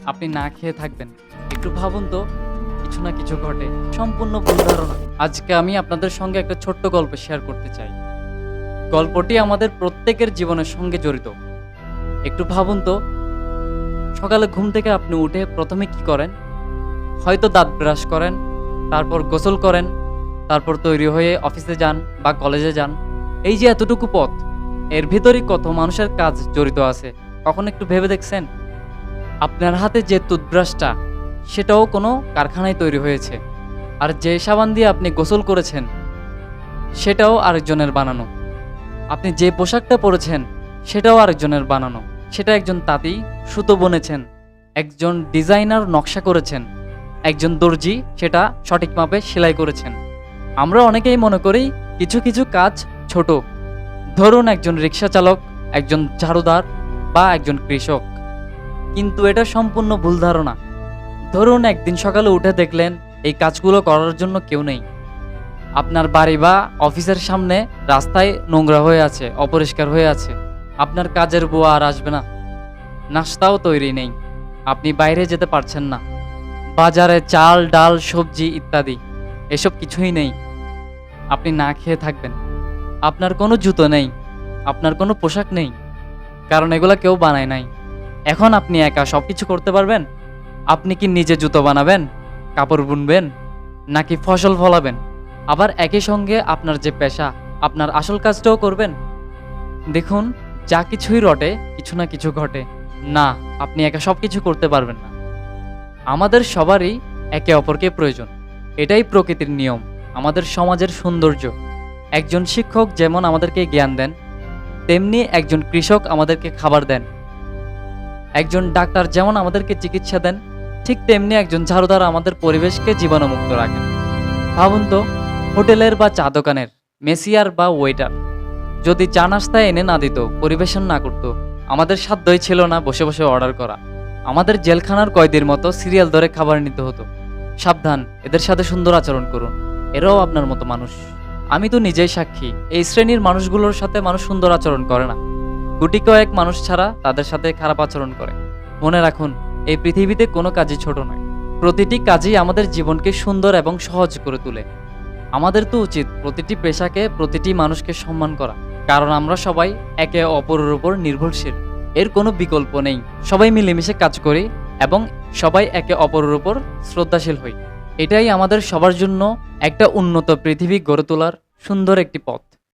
আপনি না খেয়ে থাকবেন। একটু ভাবুন তো, কিছু না কিছু ঘটে। সম্পূর্ণ ভুল ধারণা। আজকে আমি আপনাদের সঙ্গে একটা ছোট্ট গল্প শেয়ার করতে চাই। গল্পটি আমাদের প্রত্যেকের জীবনের সঙ্গে জড়িত। একটু ভাবুন তো, সকালে ঘুম থেকে আপনি উঠে প্রথমে কি করেন? হয়তো দাঁত ব্রাশ করেন, তারপর গোসল করেন, তারপর তৈরি হয়ে অফিসে যান বা কলেজে যান। এই যে এতটুকু পথ, এর ভিতরই কত মানুষের কাজ জড়িত আছে, কখন একটু ভেবে দেখছেন? আপনার হাতে যে টুথব্রাশটা সেটাও কোনো কারখানায় তৈরি হয়েছে। আর যে সাবান দিয়ে আপনি গোসল করেছেন, সেটাও আরেকজনের বানানো। আপনি যে পোশাকটা পরেছেন, সেটাও আরেকজনের বানানো। সেটা একজন তাঁতি সুতো বনেছেন, একজন ডিজাইনার নকশা করেছেন, একজন দর্জি সেটা সঠিক মাপে সেলাই করেছেন। আমরা অনেকেই মনে করি কিছু কিছু কাজ ছোট। ধরুন একজন রিক্সা চালক, একজন ঝাড়ুদার বা একজন কৃষক। কিন্তু এটা সম্পূর্ণ ভুল ধারণা। ধরুন একদিন সকালে উঠে দেখলেন এই কাজগুলো করার জন্য কেউ নেই। আপনার বাড়ি বা অফিসের সামনে রাস্তায় নোংরা হয়ে আছে, অপরিষ্কার হয়ে আছে। আপনার কাজের বুয়া আর আসবে না। নাস্তাও তৈরি নেই। আপনি বাইরে যেতে পারছেন না। বাজারে চাল, ডাল, সবজি ইত্যাদি, এসব কিছুই নেই। আপনি না খেয়ে থাকবেন। আপনার কোনো জুতো নেই। আপনার কোনো পোশাক নেই। কারণ এগুলো কেউ বানায় নাই। এখন আপনি একা সব কিছু করতে পারবেন? আপনি কি নিজে জুতো বানাবেন? কাপড় বুনবেন? নাকি ফসল ফলাবেন? আবার একই সঙ্গে আপনার যে পেশা, আপনার আসল কাজটাও করবেন? দেখুন, যা কিছুই রটে, কিছু না কিছু ঘটে। না, আপনি একা সব কিছু করতে পারবেন না। আমাদের সবারই একে অপরকে প্রয়োজন। এটাই প্রকৃতির নিয়ম, আমাদের সমাজের সৌন্দর্য। একজন শিক্ষক যেমন আমাদেরকে জ্ঞান দেন, তেমনি একজন কৃষক আমাদেরকে খাবার দেন। একজন ডাক্তার যেমন আমাদেরকে চিকিৎসা দেন, ঠিক তেমনি একজন ঝাড়ুদার আমাদের পরিবেশকে জীবাণুমুক্ত রাখেন। ভাবুন তো, হোটেলের বা চা দোকানের, মেসিয়ার বা ওয়েটার, যদি চা নাস্তা এনে না দিত, পরিবেশন না করতো, আমাদের সাধ্যই ছিল না বসে বসে অর্ডার করা। আমাদের জেলখানার কয়েদির মতো সিরিয়াল ধরে খাবার নিতে হতো। সাবধান, এদের সাথে সুন্দর আচরণ করুন, এরাও আপনার মতো মানুষ। আমি তো নিজেই সাক্ষী, এই শ্রেণির মানুষগুলোর সাথে মানুষ সুন্দর আচরণ করে না। গুটি কয়েক মানুষ ছাড়া তাদের সাথে খারাপ আচরণ করে। মনে রাখুন, এই পৃথিবীতে কোনো কাজই ছোট নয়। প্রতিটি কাজই আমাদের জীবনকে সুন্দর এবং সহজ করে তোলে। আমাদের তো উচিত প্রতিটি পেশাকে, প্রতিটি মানুষকে সম্মান করা। কারণ আমরা সবাই একে অপরের উপর নির্ভরশীল। এর কোনো বিকল্প নেই। সবাই মিলেমিশে কাজ করি এবং সবাই একে অপরের উপর শ্রদ্ধাশীল হই। এটাই আমাদের সবার জন্য একটা উন্নত পৃথিবী গড়ে তোলার সুন্দর একটি পথ।